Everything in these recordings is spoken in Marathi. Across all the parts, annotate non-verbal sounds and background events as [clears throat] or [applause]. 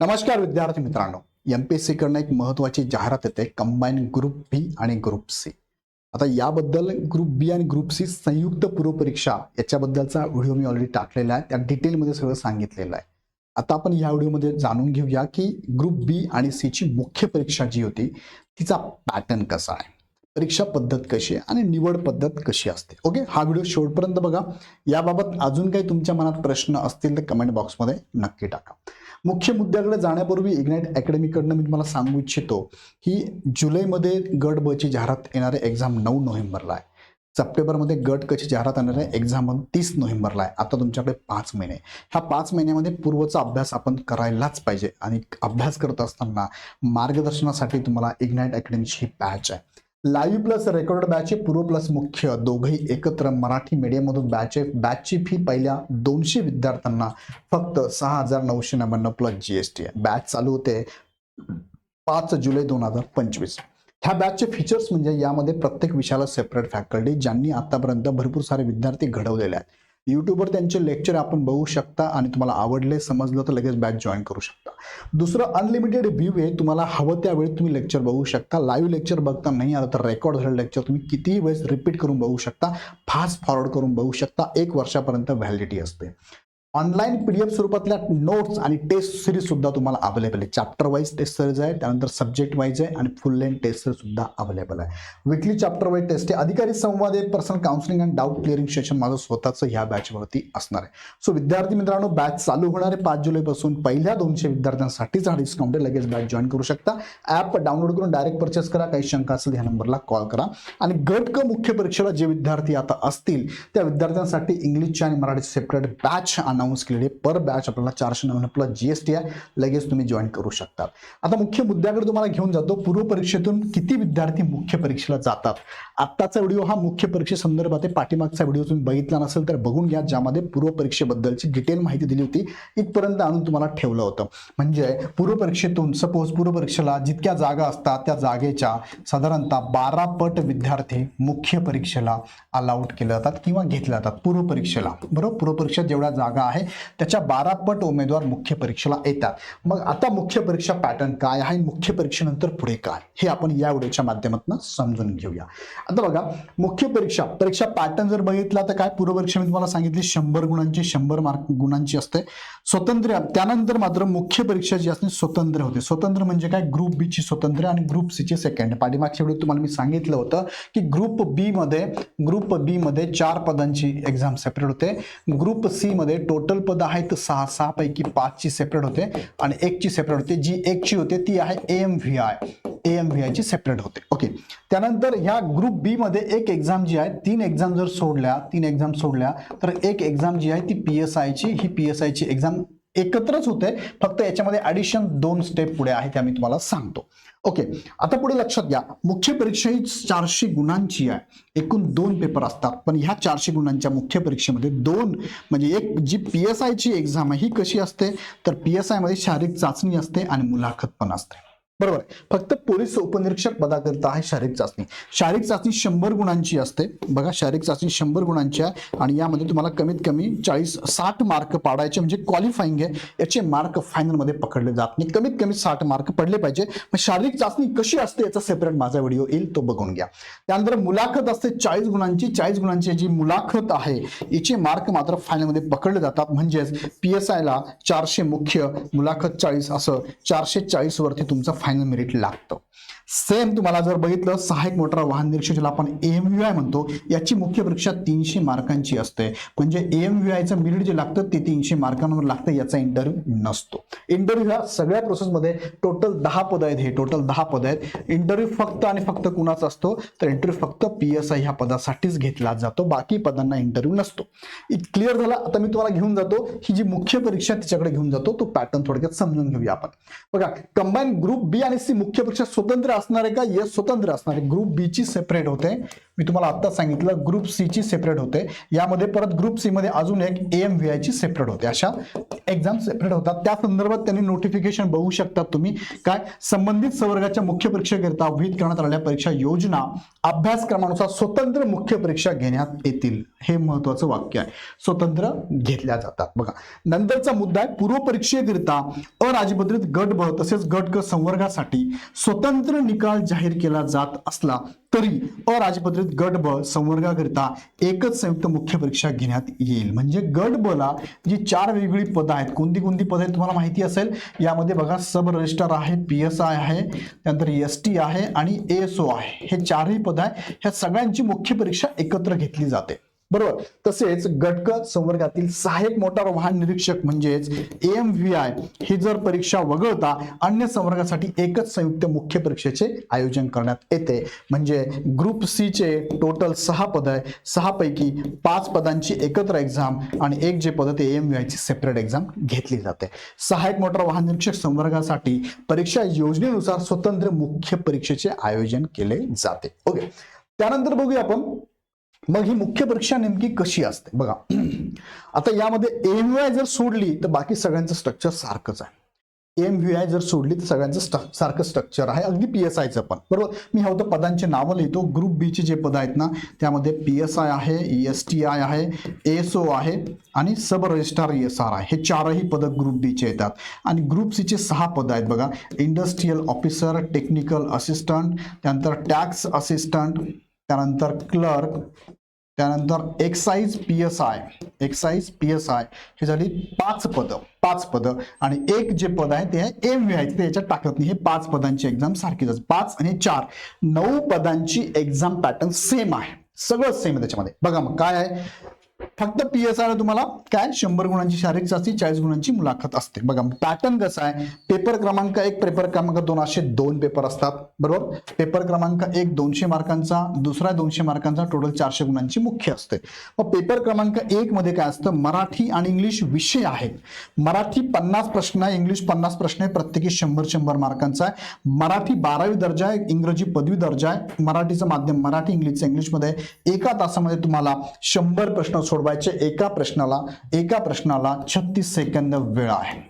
नमस्कार विद्यार्थी मित्रांनो. एम पी एस कडनं एक महत्वाची जाहिरात येते कंबाईन ग्रुप बी आणि ग्रुप सी आता याबद्दल ग्रुप बी आणि ग्रुप सी संयुक्त पूर्वपरीक्षा याच्याबद्दलचा व्हिडिओ मी ऑलरेडी टाकलेला आहे. त्या डिटेलमध्ये सगळं सांगितलेलं आहे. आता आपण या व्हिडिओमध्ये जाणून घेऊया की ग्रुप बी आणि सीची मुख्य परीक्षा जी होती तिचा पॅटर्न कसा आहे? परीक्षा पद्धत कशी आहे आणि निवड पद्धत कशी असते? ओके हा व्हिडिओ शेवटपर्यंत बघा. याबाबत अजून काही तुमच्या मनात प्रश्न असतील तर कमेंट बॉक्समध्ये नक्की टाका. मुख्य मुद्द्याकडे जाण्यापूर्वी इग्नाइट अकॅडमीकडनं मी तुम्हाला सांगू इच्छितो की जुलैमध्ये गट बची जाहिरात येणारे एक्झाम नऊ नोव्हेंबरला आहे. सप्टेंबरमध्ये गट कशी जाहिरात येणार आहे एक्झाम तीस नोव्हेंबरला आहे. आता तुमच्याकडे पाच महिने. ह्या पाच महिन्यामध्ये पूर्वचा अभ्यास आपण करायलाच पाहिजे. आणि अभ्यास करत असताना मार्गदर्शनासाठी तुम्हाला इग्नाइट अकॅडमीची ही बॅच आहे. लाईव्ह प्लस रेकॉर्ड बॅच पूर्व प्लस मुख्य. दोघंही एकत्र मराठी मीडियममधून बॅच आहे. बॅचची फी पहिल्या दोनशे विद्यार्थ्यांना फक्त सहा हजार नऊशे नव्याण्णव प्लस जी एस टी आहे. बॅच चालू होते पाच जुलै दोन हजार पंचवीस. ह्या बॅचचे फीचर्स म्हणजे यामध्ये प्रत्येक विषयाला सेपरेट फॅकल्टी ज्यांनी आतापर्यंत भरपूर सारे विद्यार्थी घडवलेले आहेत. यूट्यूबवर त्यांचे लेक्चर आपण बघू शकता आणि तुम्हाला आवडले समजलं तर लगेच बॅच जॉईन करू शकता. दुसरं अनलिमिटेड व्ह्यू आहे तुम्हाला हवं त्यावेळी तुम्ही लेक्चर बघू शकता. लाईव्ह लेक्चर बघता नाही आलं तर रेकॉर्ड झालेलं लेक्चर तुम्ही कितीही वेळेस रिपीट करून बघू शकता. फास्ट फॉरवर्ड करून बघू शकता. एक वर्षापर्यंत व्हॅलिडिटी असते. ऑनलाईन पी डी एफ स्वरूपातल्या नोट्स आणि टेस्ट सिरीज सुद्धा तुम्हाला अवेलेबल आहे. चॅप्टर वाईज टेस्ट सिरीज आहे त्यानंतर सब्जेक्ट वाईज आहे आणि फुल लेन टेस्ट सिरीज सुद्धा अवेलेबल आहे. विकली चॅप्टर वाईज टेस्ट आहे. अधिकारी संवाद आहे personal counselling and doubt clearing session माझं स्वतःचं ह्या बॅचवरती असणार आहे. सो विद्यार्थी मित्रांनो बॅच चालू होणार आहे पाच जुलैपासून पहिल्या दोनशे विद्यार्थ्यांसाठीच हा डिस्काउंट आहे. लगेच बॅच जॉईन करू शकता. ॲप डाउनलोड करून डायरेक्ट परचेस करा. काही शंका असेल ह्या नंबरला कॉल करा. आणि गट क मुख्य परीक्षेला जे विद्यार्थी आता असतील त्या विद्यार्थ्यांसाठी इंग्लिशच्या आणि मराठी सेपरेट बॅच अनाऊन्स केलेली आहे. पर बॅच आपल्याला चारशे नव्याण्णव प्लस जी एस टी आहे. लगेच तुम्ही जॉईन करू शकता. आता मुख्य मुद्द्याकडे तुम्हाला घेऊन जातो. पूर्व परीक्षेतून किती विद्यार्थी मुख्य परीक्षेला जातात? आत्ताचा व्हिडिओ हा मुख्य परीक्षे संदर्भात आहे. पाठीमागचा व्हिडिओ तुम्ही बघितला नसेल तर बघून घ्या. ज्यामध्ये पूर्व परीक्षेबद्दलची डिटेल माहिती दिली होती. इथपर्यंत आणून तुम्हाला ठेवलं होतं. म्हणजे पूर्व परीक्षेतून सपोज पूर्व परीक्षेला जितक्या जागा असतात त्या जागेच्या साधारणतः बारा पट विद्यार्थी मुख्य परीक्षेला अलाउड केले जातात किंवा घेतले जातात. पूर्व परीक्षेला. बरोबर? पूर्व परीक्षेत जेवढ्या जागा आहे. त्याच्या बारा पट उमेदवार मुख्य परीक्षेला येतात. मग आता मुख्य परीक्षा पॅटर्न काय आहे? मुख्य परीक्षेनंतर पुढे काय? हे आपण या व्हिडिओच्या माध्यमातून समजून घेऊया. आता बघा मुख्य परीक्षा. परीक्षा पॅटर्न जर बघितला तर काय? पूर्वपरीक्षा मी तुम्हाला सांगितली शंभर गुणांची शंभर मार्क गुणांची असते. स्वतंत्र त्यानंतर मात्र मुख्य परीक्षा जी असते स्वतंत्र होते. स्वतंत्र म्हणजे काय? ग्रुप बी ची स्वतंत्र आणि ग्रुप सी ची सेकंड पाठीमागच्या वेळी तुम्हाला मी सांगितलं होतं की ग्रुप बी मध्ये ग्रुप बी मध्ये चार पदांची एक्झाम सेपरेट होते. ग्रुप सी मध्ये टोटल पद आहेत सहा सहा पैकी पाचची सेपरेट होते आणि एकची सेपरेट होते. जी एकची होते ती आहे M V I M V आयची सेपरेट होते. ओके त्यानंतर ह्या ग्रुप बी मध्ये एक एक्झाम जी आहे तीन एक्झाम जर सोडल्या तीन एक्झाम सोडल्या तर एक एक्झाम जी आहे ती पी एस आयची ही पी एस आयची एक्झाम एकत्रच होते. फक्त याच्यामध्ये ॲडिशन दोन स्टेप पुढे आहे त्या मी तुम्हाला सांगतो. ओके आता पुढे लक्षात घ्या. मुख्य परीक्षा ही चारशे गुणांची आहे. एकूण दोन पेपर असतात. पण ह्या चारशे गुणांच्या मुख्य परीक्षेमध्ये दोन म्हणजे एक जी पी एस आयची एक्झाम आहे ही कशी असते? तर पी एस आयमध्ये शारीरिक चाचणी असते आणि मुलाखत पण असते. बरोबर फक्त पोलीस उपनिरीक्षक पदाकरिता आहे शारीरिक चाचणी. शारीरिक चाचणी शंभर गुणांची असते. बघा शारीरिक चाचणी शंभर गुणांची आहे आणि यामध्ये तुम्हाला कमीत कमी चाळीस साठ मार्क पाडायचे म्हणजे क्वालिफाईंग आहे याचे मार्क फायनलमध्ये पकडले जात नाही. कमीत कमी साठ मार्क पडले पाहिजे. मग शारीरिक चाचणी कशी असते याचा सेपरेट माझा व्हिडिओ येईल तो बघून घ्या. त्यानंतर मुलाखत असते चाळीस गुणांची. चाळीस गुणांची जी मुलाखत आहे याचे मार्क मात्र फायनलमध्ये पकडले जातात. म्हणजेच पी एस आयला चारशे मुख्य मुलाखत चाळीस असं चारशे चाळीस वरती तुमचा फायनल मेरिट लागतं. सेम तुम्हाला जर बघितलं सहाय्यक मोटार वाहन निरीक्षक ज्याला आपण एम व्ही आय म्हणतो याची मुख्य परीक्षा तीनशे मार्कांची असते. म्हणजे एम व्ही आयचं मेरिट जे लागतं ते तीनशे मार्कांवर लागतं याचा इंटरव्ह्यू नसतो. इंटरव्ह्यू ह्या सगळ्या प्रोसेसमध्ये टोटल दहा पद आहेत हे टोटल दहा पद आहेत. इंटरव्ह्यू फक्त आणि फक्त कुणाचा असतो? तर इंटरव्ह्यू फक्त पी एस आय ह्या पदासाठीच घेतला जातो. बाकी पदांना इंटरव्ह्यू नसतो. क्लिअर झाला? आता मी तुम्हाला घेऊन जातो. ही जी मुख्य परीक्षा तिच्याकडे घेऊन जातो. तो पॅटर्न थोडक्यात समजून घेऊया आपण. बघा कंबाईन ग्रुप बी आणि सी मुख्य परीक्षा स्वतंत्र असणार आहे का? येस स्वतंत्र असणार. आहे ग्रुप बी ची सेपरेट होते. मी तुम्हाला आता सांगितलं ग्रुप सी ची सेपरेट होते. यामध्ये परत ग्रुप सी मध्ये अजून एक एम व्ही आय ची सेपरेट होते. अशा एक्झाम सेपरेट होतात. त्या संदर्भात त्यांनी नोटिफिकेशन बघू शकतात तुम्ही. काय? संबंधित संवर्गाच्या मुख्य परीक्षेकरिता विहित करण्यात आलेल्या परीक्षा योजना अभ्यासक्रमानुसार स्वतंत्र मुख्य परीक्षा घेण्यात येतील. हे महत्वाचं वाक्य आहे. स्वतंत्र घेतल्या जातात. बघा. नंतरचा मुद्दा आहे. पूर्वपरीक्षेकरिता अराजपत्रित गट ब तसेच गट क संवर्गासाठी स्वतंत्र निकाल जाहीर केला जात असला तरी अराजपत्रित गट ब संवर्गाकरिता एकच संयुक्त मुख्य परीक्षा घेण्यात येईल. म्हणजे गट ब ला जी चार वेगवेगळी पदं आहेत कोणती कोणती पदं आहेत तुम्हाला माहिती असेल? यामध्ये बघा सब रजिस्ट्रार आहे पी एस आय आहे त्यानंतर एस टी आहे आणि एस ओ आहे. हे चारही पद आहे ह्या सगळ्यांची मुख्य परीक्षा एकत्र घेतली जाते. बरोबर. तसेच गटक संवर्गातील सहाय्यक मोटार वाहन निरीक्षक म्हणजेच एम व्ही आय ही जर परीक्षा वगळता अन्य संवर्गासाठी एकच संयुक्त मुख्य परीक्षेचे आयोजन करण्यात येते. म्हणजे ग्रुप सी चे टोटल सहा पद आहे. सहा पैकी पाच पदांची एकत्र एक्झाम आणि एक जे पद ते एम व्ही आयची सेपरेट एक्झाम घेतली जाते. सहाय्यक मोटार वाहन निरीक्षक संवर्गासाठी परीक्षा योजनेनुसार स्वतंत्र मुख्य परीक्षेचे आयोजन केले जाते. ओके. त्यानंतर बघूया आपण मग ही मुख्य परीक्षा नेमकी कशी असते? बघा. [clears throat] आता यामध्ये एम व्ही आय जर सोडली तर बाकी सगळ्यांचं स्ट्रक्चर सारखंच आहे. एम व्ही आय जर सोडली तर सगळ्यांचं स्ट्र- सारखं स्ट्रक्चर आहे. अगदी पी एस आयचं पण. बरोबर? मी हवं पदांचे नावं लिहितो. ग्रुप बीचे जे पद आहेत ना त्यामध्ये पी एस आय आहे एस टी आय आहे एस ओ आहे आणि सब रजिस्ट्रार एस आर आहे. हे चारही पदं ग्रुप बीचे येतात. आणि ग्रुप सीचे सहा पदं आहेत बघा. इंडस्ट्रीयल ऑफिसर टेक्निकल असिस्टंट त्यानंतर टॅक्स असिस्टंट त्यानंतर क्लर्क त्यानंतर excise P S I excise P S I हे झाली पाच पदं पाच पदं. आणि एक जे पद आहे ते आहे एम व्ही आय ते याच्यात टाकत नाही. हे पाच पदांची एक्झाम सारखीच असते पाच आणि चार. नऊ पदांची एक्झाम पॅटर्न सेम आहे. सगळं सेम आहे त्याच्यामध्ये. बघा मग काय आहे? फक्त पी एस आर तुम्हाला काय? शंभर गुणांची शारीरिक चाचणी चाळीस गुणांची मुलाखत असते. बघा पॅटर्न कसं आहे? पेपर क्रमांक एक पेपर क्रमांक दोन असे दोन पेपर असतात. बरोबर? पेपर क्रमांक एक दोनशे मार्कांचा दुसरा दोनशे मार्कांचा टोटल चारशे गुणांची मुख्य असते. मग पेपर क्रमांक एक मध्ये काय असतं? मराठी आणि इंग्लिश विषय आहेत. मराठी पन्नास प्रश्न आहे इंग्लिश पन्नास प्रश्न आहे प्रत्येकी शंभर शंभर मार्कांचा आहे. मराठी बारावी दर्जा आहे इंग्रजी पदवी दर्जा आहे. मराठीचं माध्यम मराठी इंग्लिशचं इंग्लिशमध्ये एका तासामध्ये तुम्हाला शंभर प्रश्न सोडवायचे एका प्रश्नाला एका प्रश्नाला छत्तीस सेकंद वेळ आहे.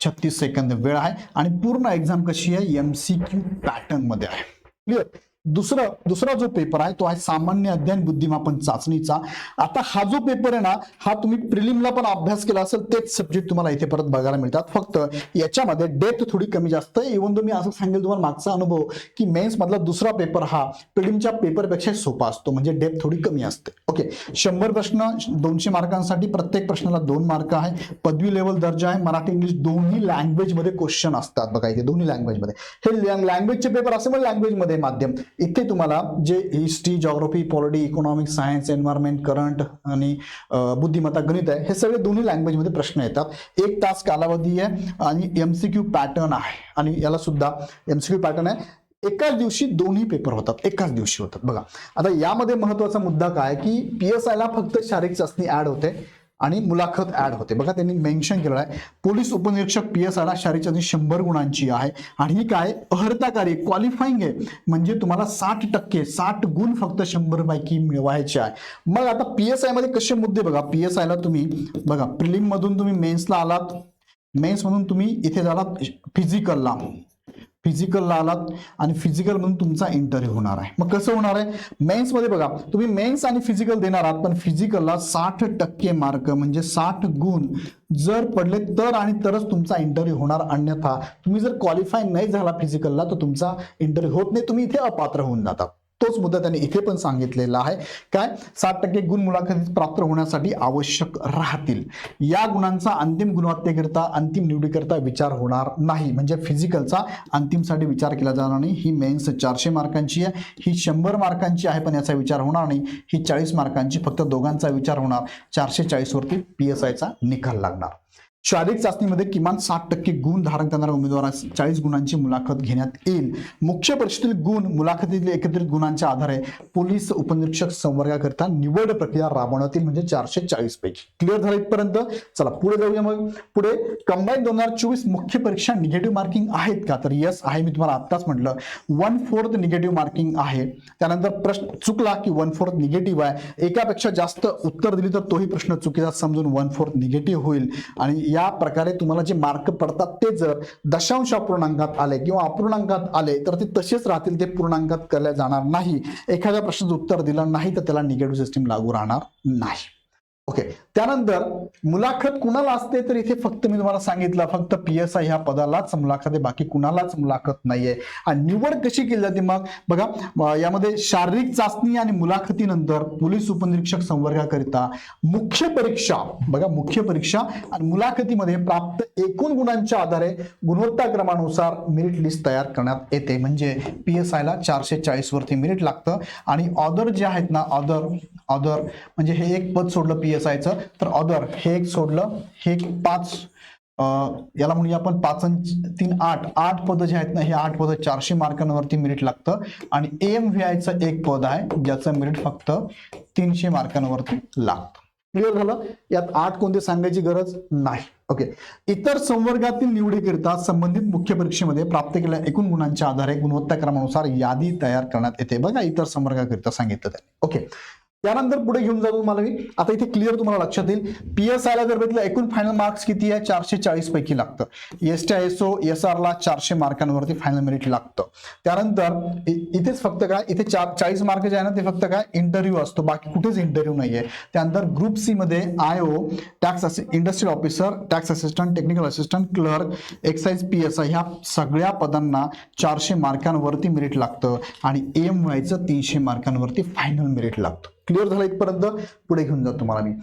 छत्तीस सेकंद वेळ आहे आणि पूर्ण एक्झाम कशी आहे? एम सी क्यू पॅटर्नमध्ये आहे. क्लिअर दुसरं दुसरा जो पेपर आहे तो आहे सामान्य अध्ययन बुद्धिमापन चाचणीचा. आता हा जो पेपर आहे ना हा तुम्ही प्रिलिमला पण अभ्यास केला असेल तेच सब्जेक्ट तुम्हाला इथे परत बघायला मिळतात. फक्त याच्यामध्ये डेप्थ थोडी कमी जास्त आहे. इव्हन तुम्ही असं सांगेल तुम्हाला मागचा अनुभव की मेन्स मधला दुसरा पेपर हा प्रिलिमच्या पेपरपेक्षा सोपा असतो. म्हणजे डेप्थ थोडी कमी असते. ओके शंभर प्रश्न दोनशे मार्कांसाठी प्रत्येक प्रश्नाला दोन मार्क आहे. पदवी लेवल दर्जा आहे. मराठी इंग्लिश दोन्ही लँग्वेजमध्ये क्वेश्चन असतात. बघा इथे दोन्ही लँग्वेजमध्ये हे लँग्वेजचे पेपर असे पण लँग्वेजमध्ये माध्यम. इथे तुम्हाला जे history geography polity economic science environment current आणि बुद्धिमत्ता गणित आहे हे सगळे दोन्ही लँग्वेजमध्ये प्रश्न येतात. एक तास कालावधी आहे आणि एम सी क्यू पॅटर्न आहे. आणि याला सुद्धा एमसीक्यू पॅटर्न आहे. एकाच दिवशी दोन्ही पेपर होतात. एकाच दिवशी होतात. बघा. आता यामध्ये महत्त्वाचा मुद्दा काय की पी एस आयला फक्त शारीरिक चाचणी ऍड होते. आणि मुलाखत ऍड होते. बघा त्यांनी मेन्शन केलं आहे. पोलीस उपनिरीक्षक पी एस आयला शारीरिक शंभर गुणांची आहे. आणि ही काय? अर्हताकारी क्वालिफाईंग आहे. म्हणजे तुम्हाला साठ टक्के साठ गुण फक्त शंभर पैकी मिळवायचे आहे. मग आता पी एस आयमध्ये कसे मुद्दे बघा. पी एस आयला तुम्ही बघा प्रिलिम मधून तुम्ही मेन्सला आलात. मेन्स तुम्ही इथे झालात फिजिकलला फिजिकलला आलात आणि फिजिकल म्हणून तुमचा इंटरव्ह्यू होणार आहे. मग कसं होणार आहे? मेन्समध्ये बघा तुम्ही मेन्स आणि फिजिकल देणार आहात पण फिजिकलला साठ टक्के मार्क म्हणजे साठ गुण जर पडले तर आणि तरच तुमचा इंटरव्ह्यू होणार. अन्यथा तुम्ही जर क्वालिफाय नाही झाला फिजिकलला तर तुमचा इंटरव्ह्यू होत नाही. तुम्ही इथे अपात्र होऊन जातात तोच मुद्दा त्यांनी इथे पण सांगितलेला आहे. काय? साठ टक्के गुण मुलाखतीत प्राप्त होण्यासाठी आवश्यक राहतील. या गुणांचा अंतिम गुणवत्तेकरिता अंतिम निवडीकरिता विचार होणार नाही. म्हणजे फिजिकलचा अंतिमसाठी विचार केला जाणार नाही. ही मेन्स चारशे मार्कांची आहे. ही शंभर मार्कांची आहे पण याचा विचार होणार नाही. ही चाळीस मार्कांची फक्त दोघांचा विचार होणार. चारशे चाळीसवरती पी एस आयचा निकाल लागणार. शारीरिक चाचणीमध्ये किमान साठ टक्के गुण धारण करणाऱ्या उमेदवारास चाळीस गुणांची मुलाखत घेण्यात येईल. मुख्य परीक्षेतील गुण मुलाखतीतील एकत्रित गुणांच्या आधारे पोलीस उपनिरीक्षक संवर्गाकरिता निवड प्रक्रिया राबवण्यात येईल म्हणजे चारशे चाळीस पैकी. क्लिअर झालं इथपर्यंत? चला पुढे जाऊया मग. पुढे कंबाईन दोन हजार चोवीस मुख्य परीक्षा निगेटिव्ह मार्किंग आहेत का? तर यस आहे. मी तुम्हाला आत्ताच म्हटलं वन फोर्थ निगेटिव्ह मार्किंग आहे. त्यानंतर प्रश्न चुकला की वन फोर्थ निगेटिव्ह आहे. एकापेक्षा जास्त उत्तर दिली तर तोही प्रश्न चुकीचा. समजून वन फोर्थ निगेटिव्ह होईल. आणि या प्रकारे तुम्हाला जे मार्क पडतात ते जर दशांश अपूर्णांकात आले किंवा अपूर्णांकात आले तर ते तसेच राहतील ते पूर्णांकात केल्या जाणार नाही. एखाद्या प्रश्नाचं उत्तर दिलं नाही तर त्याला निगेटिव्ह सिस्टीम लागू राहणार नाही. ओके त्यानंतर मुलाखत कुणाला असते? तर इथे फक्त मी तुम्हाला सांगितलं फक्त पी एस आय ह्या पदालाच मुलाखत आहे बाकी कुणालाच मुलाखत नाहीये. आणि निवड कशी केली जाते मग? बघा यामध्ये शारीरिक चाचणी आणि मुलाखतीनंतर पोलीस उपनिरीक्षक संवर्गाकरिता मुख्य परीक्षा बघा मुख्य परीक्षा आणि मुलाखतीमध्ये प्राप्त एकूण गुणांच्या आधारे गुणवत्ता क्रमानुसार मेरिट लिस्ट तयार करण्यात येते. म्हणजे पी एस आयला चारशे चाळीस वरती मेरिट लागतं. आणि ऑदर जे आहेत ना ऑदर ऑदर म्हणजे हे एक पद सोडलं पी असायचं. तर अदर हे एक सोडलं. हे एक पाच याला म्हणूया आपण पाच तीन आठ. आठ पद जे आहेत ना हे आठ पद चारशे मार्कांवरती मेरिट लागतं. आणि एम व्ही आयचं एक पद आहे ज्याचं मेरिट फक्त तीनशे मार्कांवरती लागतं. क्लिअर झालं? यात आठ कोणते सांगायची गरज नाही. ओके इतर संवर्गातील निवडीकरिता संबंधित मुख्य परीक्षेमध्ये प्राप्त केलेल्या एकूण गुणांच्या आधारे गुणवत्ता क्रमानुसार यादी तयार करण्यात येते. बघा इतर संवर्गाकरिता सांगितलं त्यांनी. ओके त्यानंतर पुढे घेऊन जातो तुम्हाला मी. आता इथे क्लिअर तुम्हाला लक्षात येईल. पी एस आयला जर बघितलं एकूण फायनल मार्क्स किती आहे? चारशे चाळीस पैकी लागतं. S T S O S आरला चारशे मार्कांवरती फायनल मेरिट लागतं. त्यानंतर इथेच फक्त काय? इथे चार चाळीस मार्क जे आहे ना ते फक्त काय? इंटरव्ह्यू असतो. बाकी कुठेच इंटरव्ह्यू नाहीये. त्यानंतर ग्रुप सी मध्ये I O tax industrial officer tax assistant technical assistant clerk excise P S I ह्या सगळ्या पदांना चारशे मार्कांवरती मेरिट लागतं. आणि एम व्हायचं तीनशे मार्कांवरती फायनल मेरिट लागतं. क्लिअर झालं इथपर्यंत पुढे घेऊन जातो तुम्हाला मी.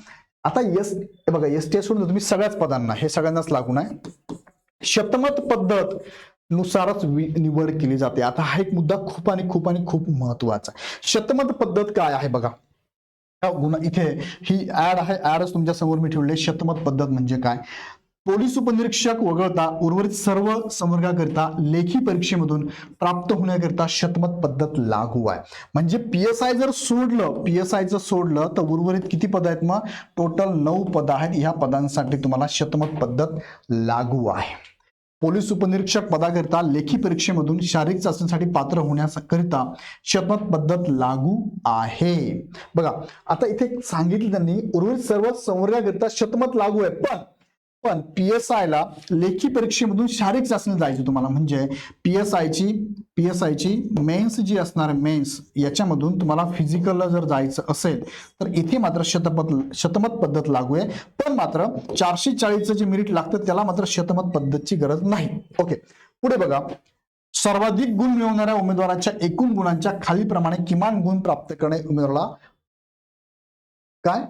आता एस बघा एस टी एस सोडून तुम्ही सगळ्याच पदांना हे सगळ्यांनाच लागून आहे. शतमत पद्धत नुसारच निवड केली जाते. आता हा एक मुद्दा खूप आणि खूप आणि खूप महत्त्वाचा आहे. शतमत पद्धत काय आहे बघा? गुन्हा इथे ही ऍड आहे ऍडच तुमच्यासमोर मी ठेवले शतमत पद्धत म्हणजे काय? पोलीस उपनिरीक्षक वगळता उर्वरित सर्व संवर्गाकरिता लेखी परीक्षेमधून प्राप्त होण्याकरिता शतमत पद्धत लागू आहे. म्हणजे पी एस आय जर सोडलं पी एस आयचं सोडलं तर उर्वरित किती पद आहेत मग? टोटल नऊ पद आहेत. ह्या पदांसाठी तुम्हाला शतमत पद्धत लागू आहे. पोलीस उपनिरीक्षक पदाकरिता लेखी परीक्षेमधून शारीरिक चाचणीसाठी पात्र होण्याकरिता शतमत पद्धत लागू आहे. बघा आता इथे सांगितलं त्यांनी उर्वरित सर्व संवर्गाकरिता शतमत लागू आहे. पण पण पी एस आयला लेखी परीक्षेमधून शारीरिक चाचणी जायची तुम्हाला. म्हणजे पी एस आयची पी एस आयची मेन्स जी असणार मेन्स याच्यामधून तुम्हाला फिजिकलला जर जायचं असेल तर इथे मात्र शतपथ शतमत पद्धत लागू आहे. पण मात्र चारशे चाळीसचं जे मेरिट लागतं त्याला मात्र शतमत पद्धतची गरज नाही. ओके पुढे बघा. सर्वाधिक गुण मिळवणाऱ्या उमेदवाराच्या एकूण गुणांच्या खालीप्रमाणे किमान गुण प्राप्त करणे उमेदवाराला काय?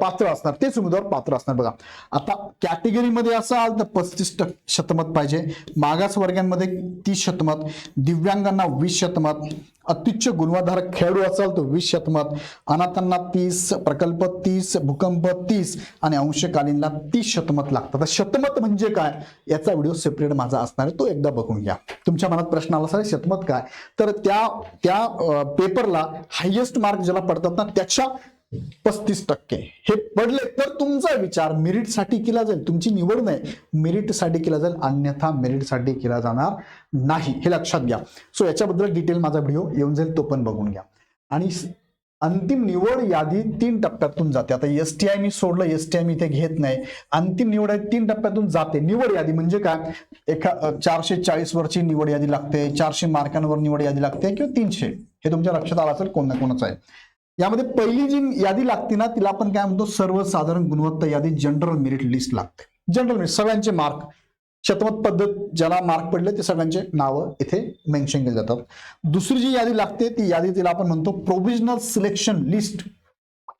पात्र असणार. तेच उमेदवार पात्र असणार बघा. आता कॅटेगरीमध्ये असाल तर पस्तीस टक्के शतमत पाहिजे. मागास वर्गांमध्ये तीस शतमत दिव्यांगांना वीस शतमत अत्युच्च गुणवाधारक खेळाडू असाल तर वीस शतमत अनाथांना तीस प्रकल्प तीस भूकंप तीस आणि अंशकालीनला तीस शतमत लागतात. तर शतमत म्हणजे काय? याचा व्हिडिओ सेपरेट माझा असणार आहे. तो एकदा बघून घ्या. तुमच्या मनात प्रश्न आला सर शतमत काय? तर त्या त्या पेपरला हायेस्ट मार्क ज्याला पडतात ना त्याच्या पस्तीस टक्के. हे पडले तर तुमचा विचार मेरिटसाठी केला जाईल. तुमची निवड नाही. मेरिटसाठी केला जाईल. अन्यथा मेरिटसाठी केला जाणार नाही. हे लक्षात घ्या. सो याच्याबद्दल डिटेल माझा व्हिडिओ येऊन जाईल तो पण बघून घ्या. आणि अंतिम निवड यादी तीन टप्प्यातून जाते. आता एस टी आय मी सोडलं एस टी आय मी इथे घेत नाही. अंतिम निवड आहे तीन टप्प्यातून जाते. निवड यादी म्हणजे काय? एका चारशे चाळीस वरची निवड यादी लागते. चारशे मार्कांवर निवड यादी लागते किंवा तीनशे. हे तुमच्या लक्षात आलं असेल कोण ना कोणाचं आहे. यामध्ये पहिली जी यादी लागते ना तिला आपण काय म्हणतो सर्वसाधारण गुणवत्ता यादी जनरल मेरिट लिस्ट लागते. जनरल मेरिट सगळ्यांचे मार्क शतमत पद्धत ज्याला मार्क पडले ते सगळ्यांचे नावं इथे मेन्शन केले जातात. दुसरी जी यादी लागते ती यादी तिला आपण म्हणतो प्रोव्हिजनल सिलेक्शन लिस्ट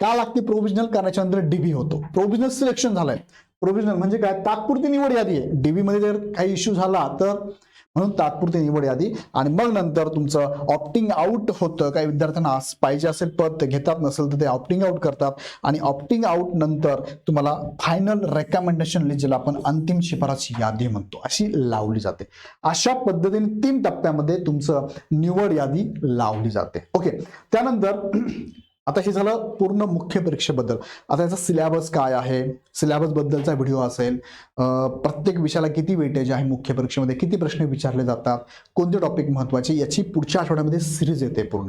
का लागते प्रोव्हिजनल करण्याच्या नंतर डीबी होतो. प्रोव्हिजनल सिलेक्शन झालंय. प्रोव्हिजनल म्हणजे काय? तात्पुरती निवड यादी आहे. डीबी मध्ये जर काही इश्यू झाला तर म्हणून तात्पुरती निवड यादी. आणि मग नंतर तुमचं ऑप्टिंग आउट होतं. काही विद्यार्थ्यांना पाहिजे असेल पद ते घेतात नसेल तर ते ऑप्टिंग आउट करतात. आणि ऑप्टिंग आउट नंतर तुम्हाला फायनल रेकमेंडेशन लिस्ट ज्याला आपण अंतिम शिफारस यादी म्हणतो. अशी लावली जाते. अशा पद्धतीने तीन टप्प्यामध्ये तुमचं निवड यादी लावली जाते. ओके त्यानंतर आता हे झालं पूर्ण मुख्य परीक्षेबद्दल. आता याचा सिलेबस काय आहे? सिलेबस बद्दलचा व्हिडिओ असेल. प्रत्येक विषयाला किती वेटेज आहे मुख्य परीक्षेमध्ये? किती प्रश्न विचारले जातात? कोणते टॉपिक महत्त्वाचे? याची पुढच्या आठवड्यामध्ये सिरीज येते पूर्ण.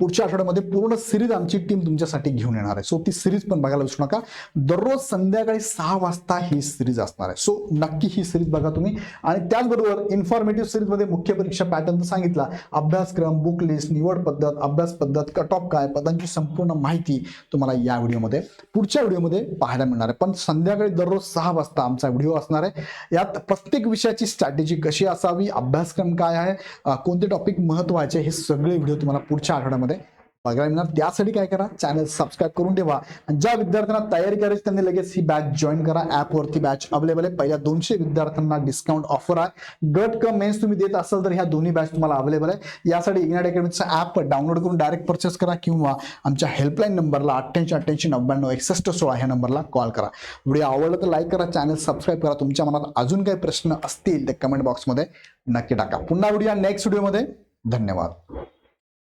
पुढच्या आठवड्यामध्ये पूर्ण सिरीज आमची टीम तुमच्यासाठी घेऊन येणार आहे. सो ती सिरीज पण बघायला विसरू नका. दररोज संध्याकाळी सहा वाजता ही सिरीज असणार आहे. सो नक्की ही सिरीज बघा तुम्ही. आणि त्याचबरोबर इन्फॉर्मेटिव्ह सिरीजमध्ये मुख्य परीक्षा पॅटर्न सांगितला. अभ्यासक्रम बुक लिस्ट निवड पद्धत अभ्यास पद्धत कट ऑफ काय पदांची संपूर्ण माहिती तुम्हाला या व्हिडिओमध्ये पुढच्या व्हिडिओमध्ये पाहायला मिळणार आहे. पण संध्याकाळी दररोज सहा वाजता आमचा व्हिडिओ असणार आहे. यात प्रत्येक विषयाची स्ट्रॅटेजी कशी असावी अभ्यासक्रम काय आहे कोणते टॉपिक महत्त्वाचे हे सगळे व्हिडिओ तुम्हाला पुढच्या आठवड्यामध्ये बघायला मिळणार त्यासाठी काय करा चॅनल सबस्क्राईब करून ठेवा. आणि ज्या विद्यार्थ्यांना तयारी करायची त्यांनी लगेच ही बॅच जॉईन करा. ॲपवरती बॅच अवेलेबल आहे. पहिल्या दोनशे विद्यार्थ्यांना डिस्काउंट ऑफर आहे. गट क मेन्स तुम्ही देत असाल तर ह्या दोन्ही बॅच तुम्हाला अवेलेबल आहे. यासाठी इग्नाइट अकॅडमीचा ॲप डाउनलोड करून डायरेक्ट परचेस करा किंवा आमच्या हेल्पलाईन नंबरला अठ्ठ्याऐंशी अठ्ठ्याऐंशी नव्याण्णव एकसष्ट सोळा ह्या नंबरला कॉल करा. व्हिडिओ आवडला तर लाईक करा चॅनल सबस्क्राईब करा. तुमच्या मनात अजून काही प्रश्न असतील ते कमेंट बॉक्समध्ये नक्की टाका. पुन्हा व्हिडिओ नेक्स्ट व्हिडिओमध्ये धन्यवाद.